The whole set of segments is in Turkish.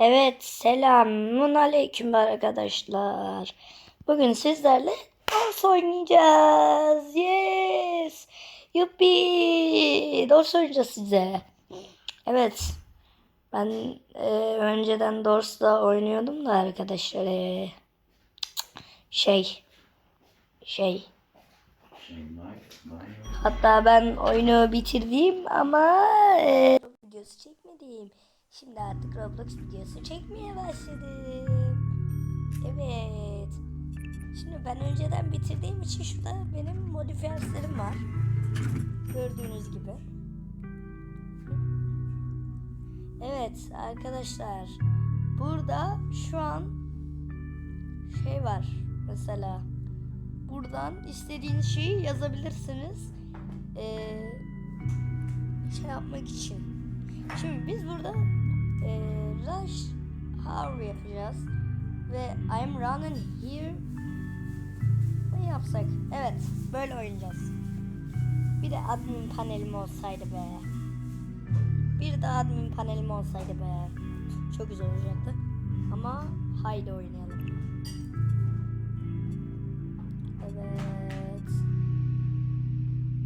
Evet, selamun aleyküm arkadaşlar. Bugün sizlerle Dors oynayacağız. Yes. Yuppi. Dors oynayacağız size. Evet. Ben e, önceden Dors'da oynuyordum da arkadaşlar. e, şey. Şey. Hatta ben oyunu bitirdim ama e, videosu çekmedim. Şimdi artık Roblox videosu çekmeye başladım. Evet. Şimdi ben önceden bitirdiğim için şurada benim modifiyatlarım var. Gördüğünüz gibi. Evet arkadaşlar. Burada şu an şey var. Mesela buradan istediğiniz şeyi yazabilirsiniz. Ee, şey yapmak için. Şimdi biz burada e, rush hour yapacağız ve I'm running here ne yapsak? Evet, böyle oynayacağız. Bir de admin panelim olsaydı be. Bir de admin panelim olsaydı be. Çok güzel olacaktı. Ama haydi oynayalım. Evet.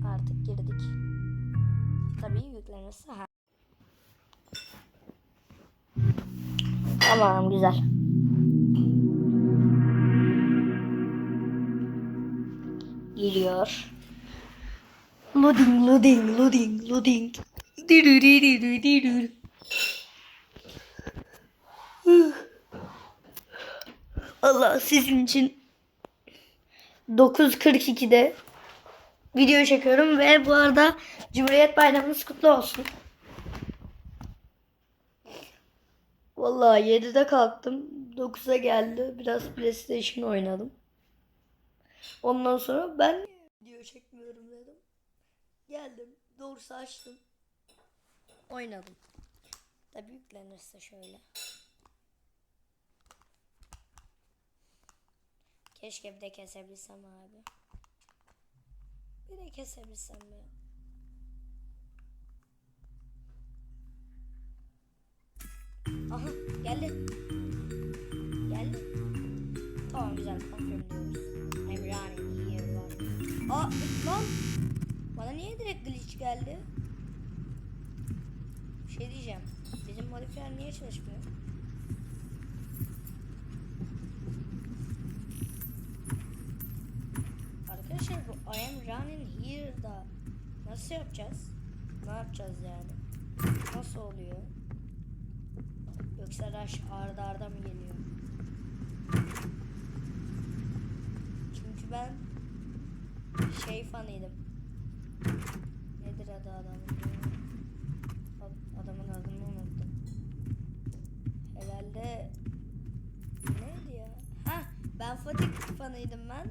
Artık girdik. Tabii yüklenirse ha. Tamam güzel. Giriyor. Loading, loading, loading, loading. Allah sizin için 9.42'de video çekiyorum ve bu arada Cumhuriyet Bayramınız kutlu olsun. Vallahi 7'de kalktım. 9'a geldi. Biraz PlayStation oynadım. Ondan sonra ben video çekmiyorum dedim. Geldim. Doğrusu açtım. Oynadım. Tabii yüklenirse şöyle. Keşke bir de kesebilsem abi. Bir de kesebilsem ya. Aha geldi. Geldi. Tamam güzel confirm diyoruz. I'm running here var. Aa lan. Bana niye direkt glitch geldi? Bir şey diyeceğim. Bizim modifiyer niye çalışmıyor? Arkadaşlar bu I am running here'da nasıl yapacağız? Ne yapacağız yani? Nasıl oluyor? Yoksa rush arda arda mı geliyor? Çünkü ben şey fanıydım. Nedir adı adamın? ya? Ad- Adamın adını unuttum. Herhalde neydi ya? Ha, ben Fatih fanıydım ben.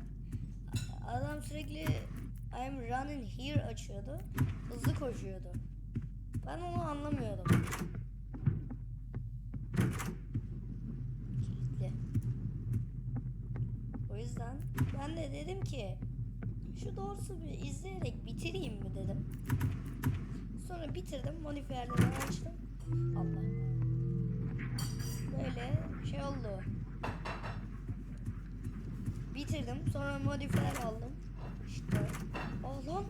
Adam sürekli I'm running here açıyordu. Hızlı koşuyordu. Ben onu anlamıyordum. kilitli. O yüzden ben de dedim ki şu doğrusu bir izleyerek bitireyim mi dedim. Sonra bitirdim. Modifiyerleri açtım. Allah. Böyle şey oldu. Bitirdim. Sonra modifiyer aldım. İşte. Lan.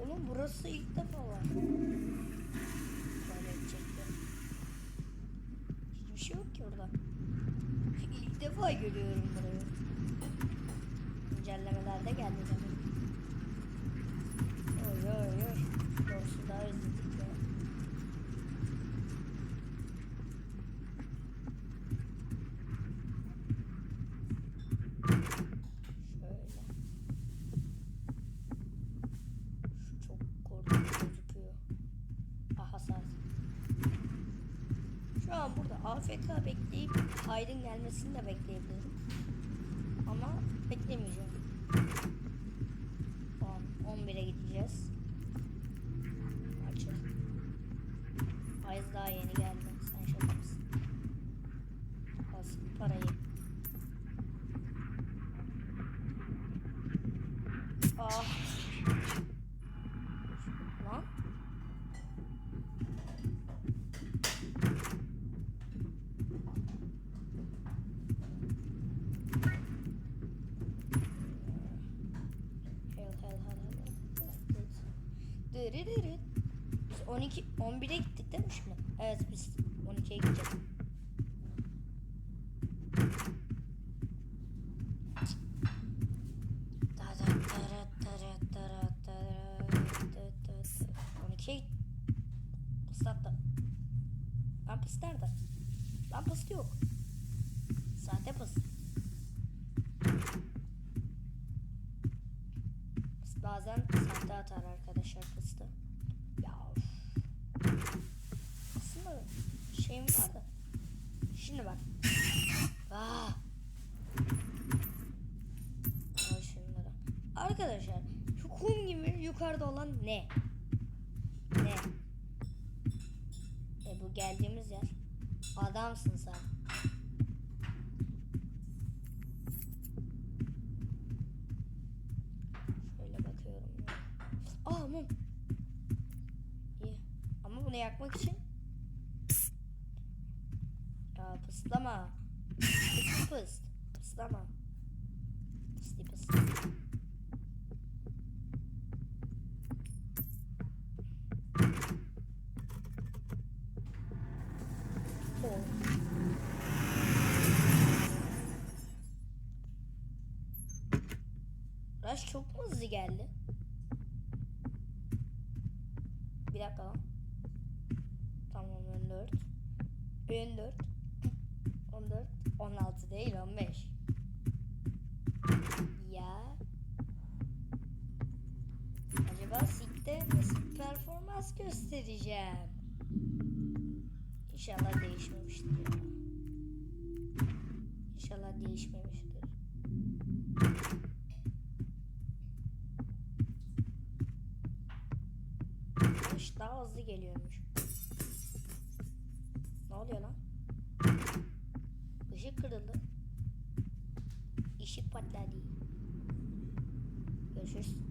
Oğlum burası ilk defa var. Böyle edecektim. Hiçbir şey yok ki orada. İlk defa görüyorum burayı. Güncellemelerde geldi demek. Oy oy oy. Doğrusu daha özledik ya. Şöyle. Şu çok korkunç gözüküyor. Aha sağ. Şu an burada AFK bekleyip Hayd'in gelmesini de bekleyebilirim. Ama beklemeyeceğim. Tamam 11'e gideceğiz. Açıl. Ayız daha yeni geldi. Sen şaka mısın? Bas bu parayı. Ah. Lan. 12 11'e gittik değil mi şimdi? Evet biz 12'ye gideceğiz. Da da da da da da da da da da da. 12'ye git. Islattı. Lan pıs nerede? Lan pıs yok. Sahte pıs. Pıs bazen sahte atar arkadaşlar pıstı. Ya of. Aslında şeyim vardı. Şimdi bak. Ah. Al şunları. Arkadaşlar şu kum gibi yukarıda olan ne? Ne? E bu geldiğimiz yer. Adamsın sen. Şöyle bakıyorum. ya. Aa mum. İyi. Ama bunu yakmak için ya pıslama. Pıstı pıst. Pıslama. Pıstı pıst. Oh. Rush çok mu hızlı geldi? Bir dakika lan. Tamam 14. 14. 14. 16 değil 15. Ya. Acaba Sig'de nasıl performans göstereceğim? İnşallah değişmemiştir. İnşallah değişmemiştir. Rush daha hızlı geliyormuş. Ne oluyor lan? Işık kırıldı. Işık patladı. Görüşürüz.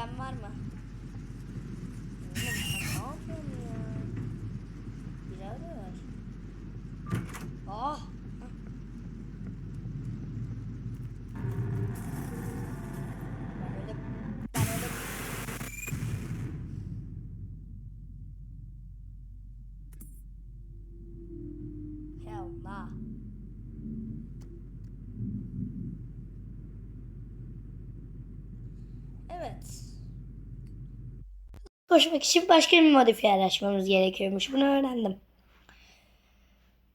la marma. Koşmak için başka bir modifiyer açmamız gerekiyormuş. Bunu öğrendim.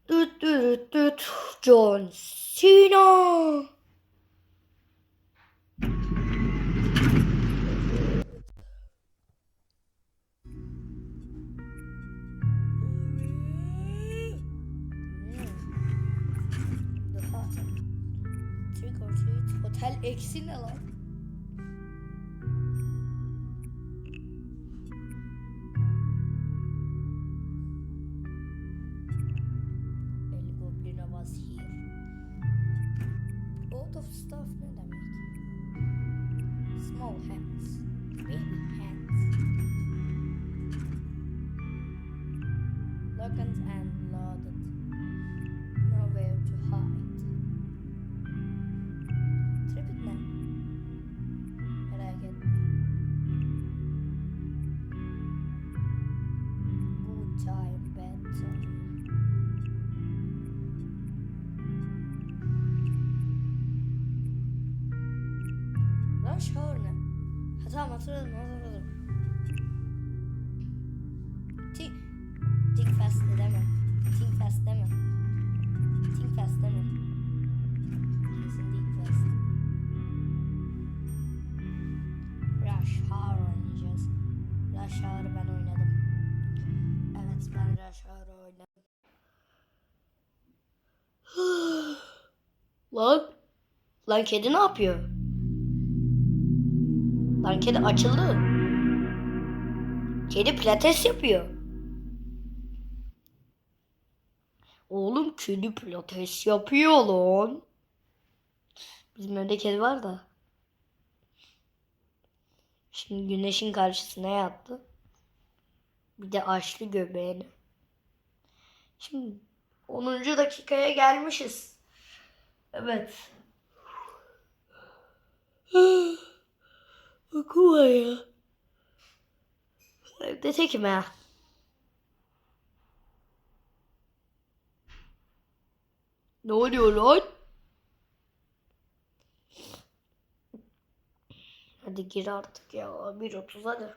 Düt düt düt. John Cena. Hotel eksi ne lan? Hatırladım hatırladım. Think, think deme. Think fast deme. Think fast deme. Kesin think fast. Rush Hour oynayacağız. Rush Hour'ı ben oynadım. Evet ben Rush Hour'ı oynadım. Lan. Lan kedi ne yapıyor? Lan kedi açıldı. Kedi pilates yapıyor. Oğlum kedi pilates yapıyor lan. Bizim evde kedi var da. Şimdi güneşin karşısına yattı. Bir de açtı göbeğini. Şimdi 10. dakikaya gelmişiz. Evet. Okuma ya. Evde tekim ha. Ne oluyor lan? Hadi gir artık ya. 1.30 hadi.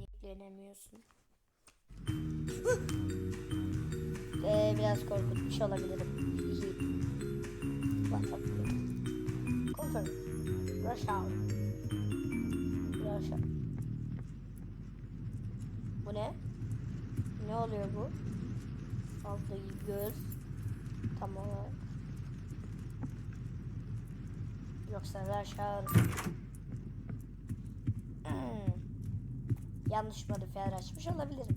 Yüklenemiyorsun. ee, biraz korkutmuş olabilirim. Bakalım. Confirm. Rush out. Rush out. Bu ne? Ne oluyor bu? Alttaki göz. Tam olarak. Yoksa rush out. Hmm. Yanlış modifiyer açmış olabilirim.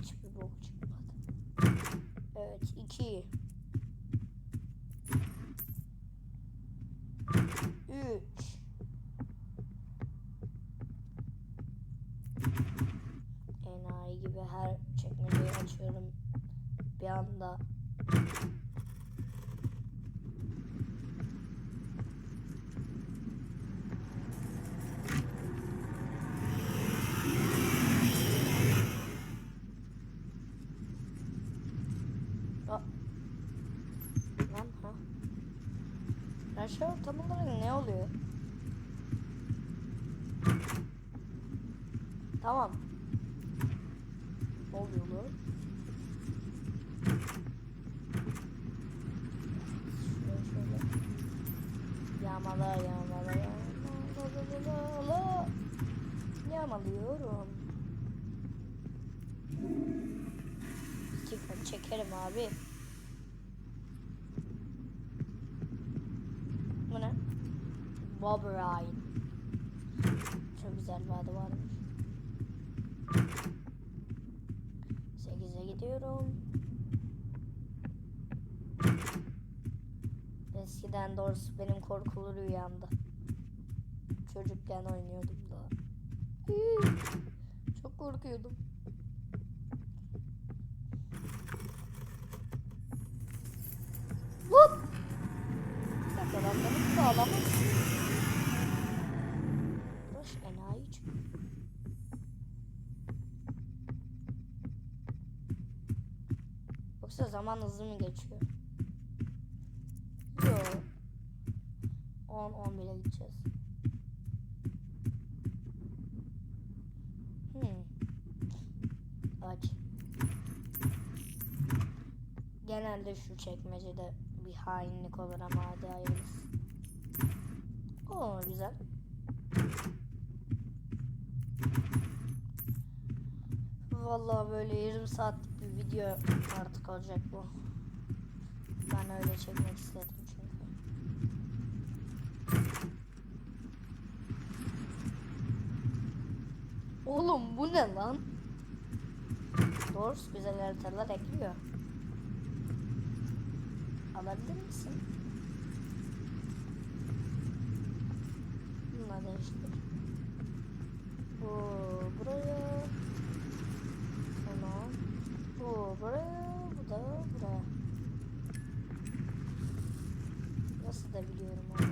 Hiçbir bok çıkmadı. Evet iki. Üç. Enayi gibi her çekmeceyi açıyorum bir anda. Aa. Lan ha. An tam olarak ne oluyor? Tamam. Ne oluyor lan? Şöyle şöyle. Yağmala yağmala yağmala Yağmalıyorum. Tifon çekerim abi. Bu ne? Bob Ryan. Çok güzel bir adı varmış. 8'e gidiyorum. Eskiden doğrusu benim korkulu rüyamda. Çocukken oynuyordum daha. Çok korkuyordum. Hop! Yakalanmanın sağlamı. Boş enayi çünkü. Yoksa zaman hızlı mı geçiyor? Yok. 10 10 bile gideceğiz. Hmm. Aç. Genelde şu çekmecede bir hainlik olur ama hadi hayırlısı. Oo güzel. Vallahi böyle yarım bir video artık olacak bu. Ben öyle çekmek istedim çünkü. Oğlum bu ne lan? Doğrusu güzel haritalar ekliyor. Alabilir misin? Bununla değiştir. Bu buraya. Tamam. Bu buraya. Bu da buraya. Nasıl da biliyorum onu.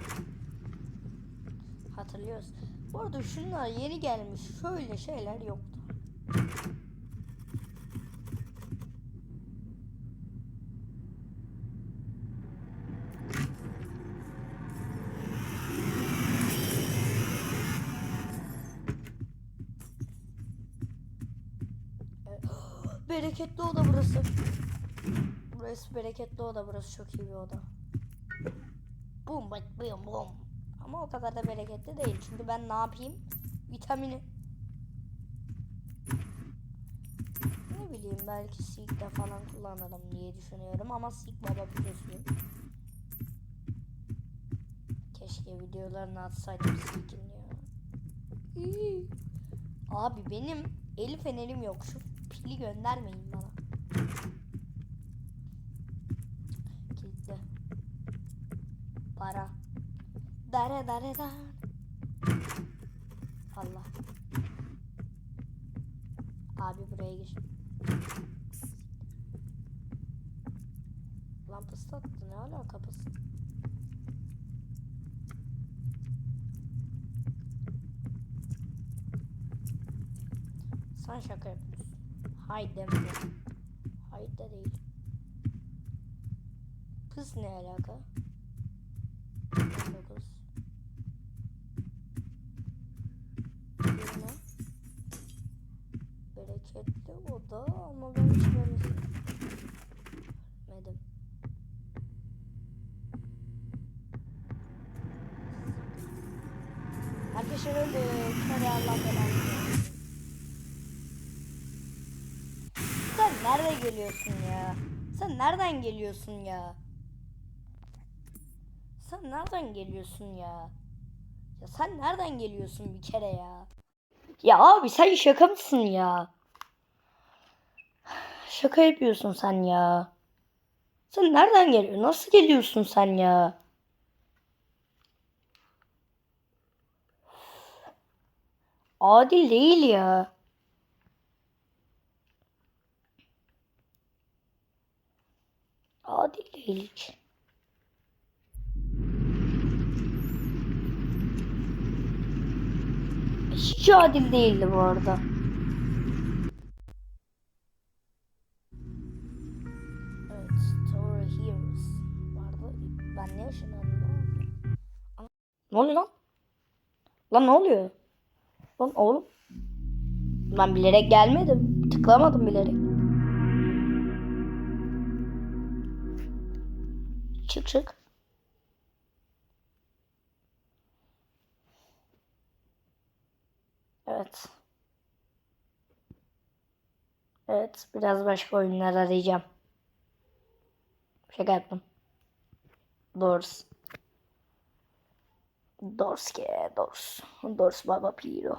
Hatırlıyoruz. Bu arada şunlar yeni gelmiş. Şöyle şeyler yoktu. Bereketli oda burası. Burası bereketli oda burası çok iyi bir oda. Bum bak bum bum. Ama o kadar da bereketli değil. Çünkü ben ne yapayım? Vitamini. Ne bileyim belki Seek'de falan kullanırım diye düşünüyorum ama Seek baba biliyorsun. Keşke videolarını atsaydım Seek'in ya. Abi benim el fenerim yok. Şu pili göndermeyin bana. Kilitli. Para. Dare dare dar. Allah. Abi buraya gir. Lan pıslattı ne alaka pıs? Sen şaka yapıyorsun. Hayır deme. Hayır da değil. Pıs ne alaka? 19 Yirmi. Bereketli oda ama ben hiç böyle görmedim. Arkadaşlar öyle kare Allah belanı versin. Sen nereden geliyorsun ya? Sen nereden geliyorsun ya? Sen nereden geliyorsun ya? Ya sen nereden geliyorsun bir kere ya? Ya abi sen şaka mısın ya? Şaka yapıyorsun sen ya. Sen nereden geliyorsun? Nasıl geliyorsun sen ya? Adil değil ya. Adil değil hiç. Hiç adil değildi bu arada. Evet, Tower Heroes vardı. Ben ne yaşanıyorum? Ne oluyor lan? Lan ne oluyor? Lan oğlum. Ben bilerek gelmedim. Tıklamadım bilerek. Çık çık. Evet. Evet, biraz başka oyunlar arayacağım. Şaka yaptım. Doors. Doors ke, Doors. Doors Baba Piro.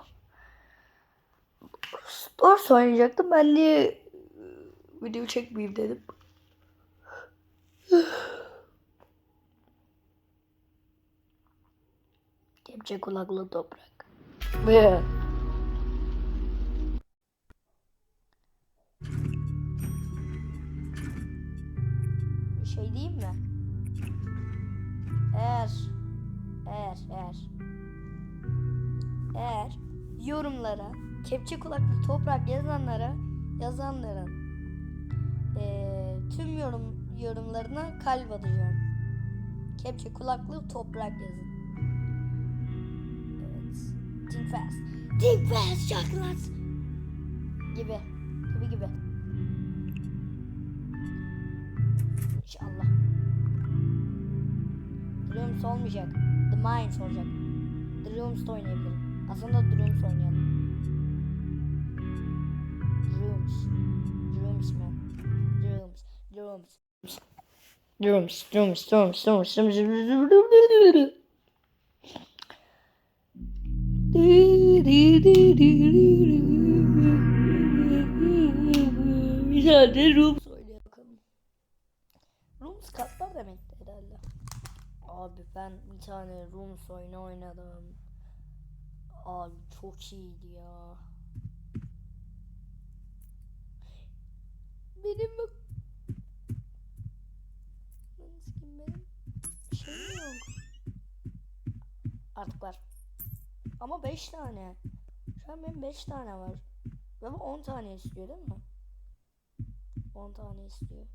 Doors, Doors oynayacaktım. Ben niye e, video çekmeyeyim dedim. Kepçe kulaklı toprak. Ve bir şey diyeyim mi? Eğer eğer eğer eğer yorumlara kepçe kulaklı toprak yazanlara yazanların eee, tüm yorum yorumlarına kalp atacağım. Kepçe kulaklı toprak yazın. Think fast. Think fast chocolates. Gibi. Gibi gibi. İnşallah. Dreams olmayacak. The Minds olacak. Dreams da oynayabilirim. Aslında Dreams oynayalım. Dreams. Dreams man. Dreams. Dreams. Dreams. Dreams. Dreams. Dreams. Dreams. Bir tane Rooms oynayalım bakalım. Rooms katlar demekti herhalde. Abi ben bir tane Rooms oyunu oynadım. Abi çok iyiydi ya. Benim bak. Benim şeyim yok. Artık var. Ama 5 tane. Şu an benim 5 tane var. Ve bu 10 tane istiyor değil mi? 10 tane istiyor.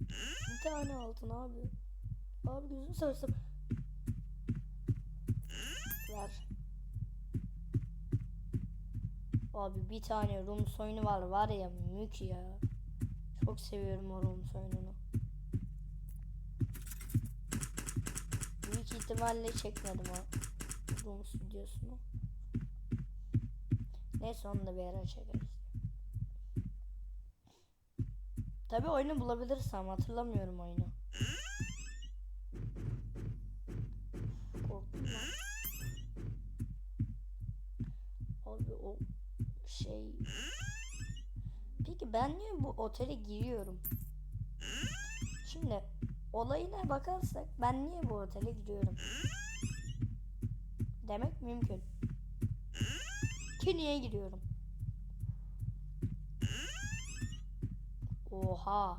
Bir tane altın abi. Abi gözünü seversen. Ver. Abi bir tane Rooms oyunu var var ya mük ya. Çok seviyorum o Rooms oyununu. Büyük ihtimalle çekmedim o Rooms videosunu. Neyse onu da bir ara çekeriz. Tabi oyunu bulabilirsem hatırlamıyorum oyunu. Korktum lan. Abi o şey... Peki ben niye bu otele giriyorum? Şimdi olayına bakarsak ben niye bu otele giriyorum? demek mümkün. Ki niye giriyorum? Oha.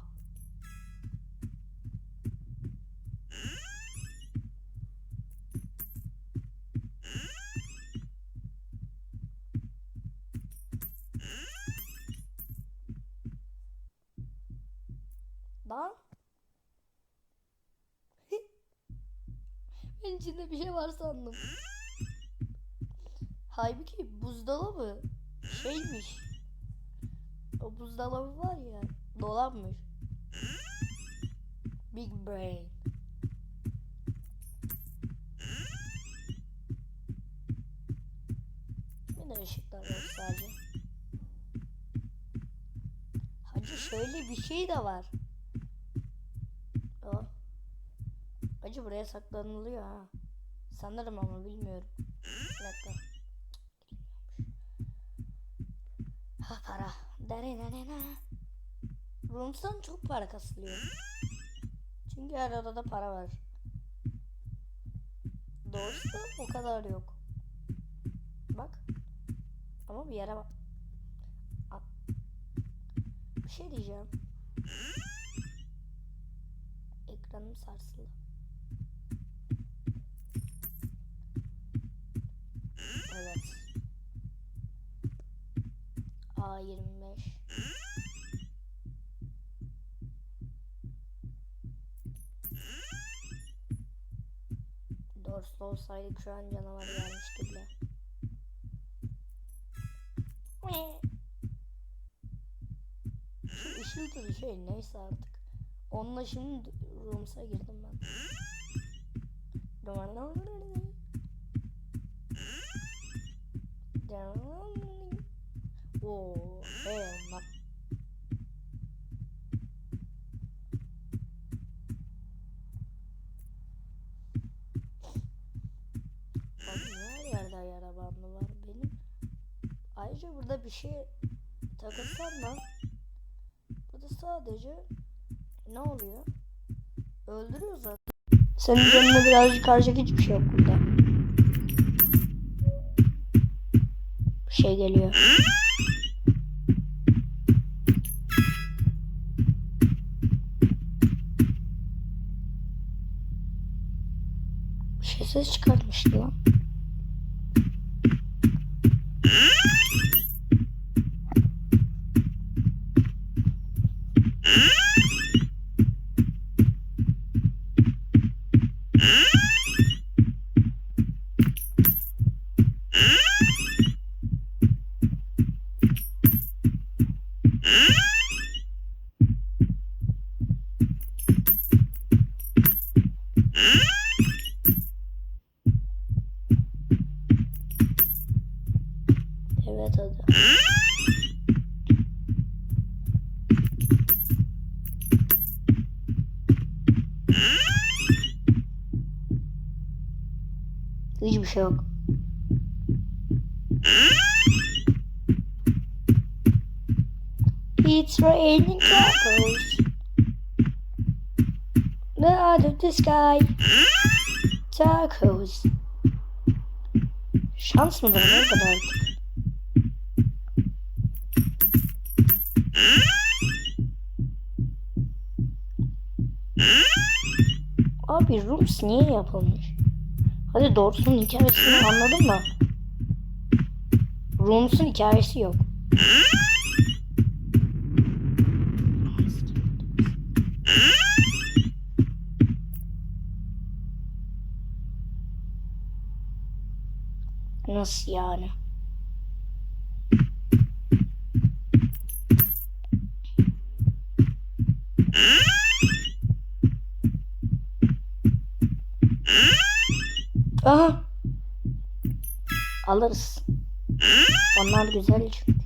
Lan. ben içinde bir şey var sandım. Halbuki buzdolabı şeymiş. O buzdolabı var ya dolapmış. Big brain. De ışıklar var sadece. Hacı şöyle bir şey de var. Aa. Hacı buraya saklanılıyor ha. Sanırım ama bilmiyorum. Bir dakika. Ha para. Darenanana. Rums'tan çok para kasılıyor. Çünkü her odada para var. Doğrusu o kadar yok. Bak. Ama bir yere bak. Bir şey diyeceğim. Ekranım sarsıldı. Evet. A25. Dorslu olsaydık şu an canavar gelmişti bile. Şu ışıltılı şey neyse artık. Onunla şimdi Rooms'a girdim ben. Oo, yara bandı var benim? Ayrıca burada bir şey takılsam da burada sadece ne oluyor? Öldürüyor zaten. Senin canına birazcık karşık hiçbir şey yok burada. Bir şey geliyor. Ses çıkartmıştı lan. Hadi. Hiçbir şey yok. It's raining tacos. Out of the sky. Tacos. Şans mıdır nedir artık? Abi Rums niye yapılmış? Hadi doğrusunun hikayesini anladın mı? Rums'un hikayesi yok. Nasıl yani? Aha. Alırız. Onlar güzel çünkü.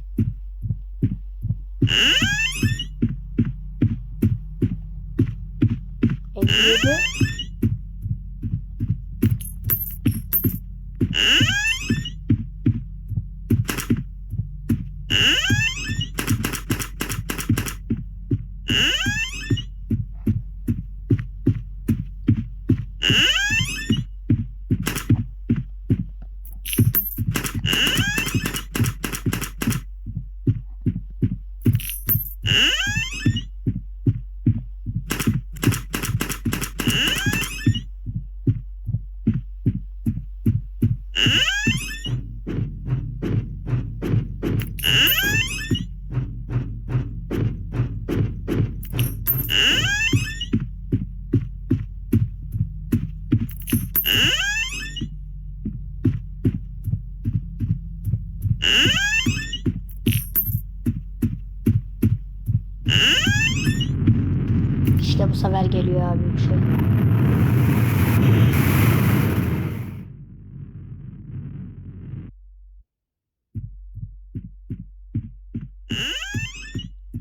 Elli yedi. İşte bu sefer geliyor abi bir şey.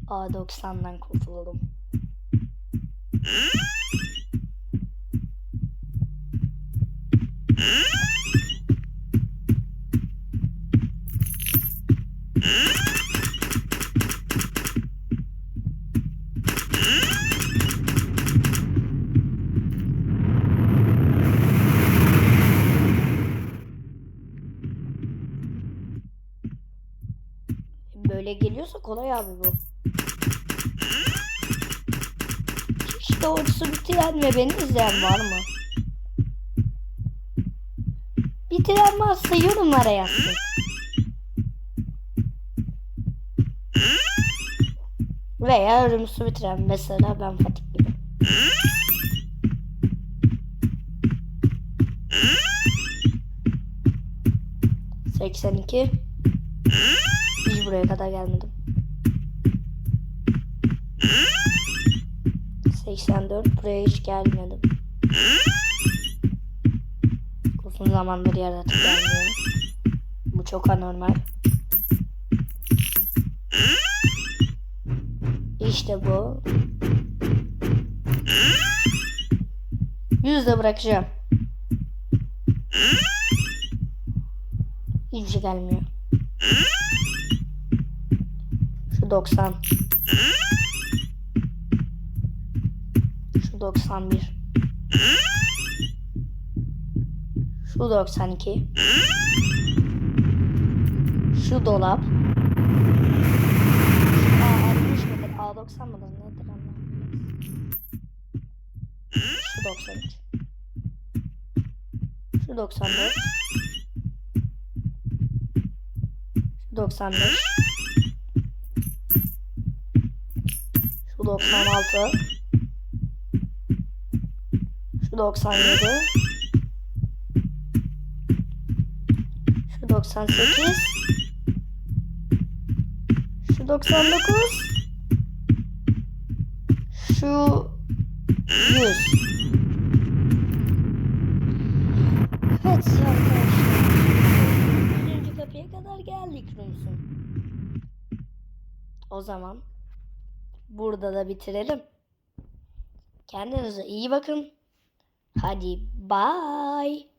A90'dan kurtulalım. Böyle geliyorsa kolay abi bu. Hiç doğrusu bitiren ve beni izleyen var mı? Bitiren varsa yorumlara yazsın. Veya ölümsü bitiren mesela ben Fatih gibi. Seksen iki. Hiç buraya kadar gelmedim. 84 buraya hiç gelmedim. Uzun zamandır yaratık gelmiyor. Bu çok anormal. İşte bu. Yüzde bırakacağım. Hiçbir şey gelmiyor. Şu 90. Şu 91. Şu 92. Şu dolap. A60 mıdır? A90 mıdır? Nedir anlamadım. Şu 93. Şu 94. Şu 95. Şu 96. Şu 97. Şu 98. Şu 99. Şu 100. Evet arkadaşlar. 100. kapıya kadar geldik Rumsun. O zaman burada da bitirelim. Kendinize iyi bakın. Hadi bye.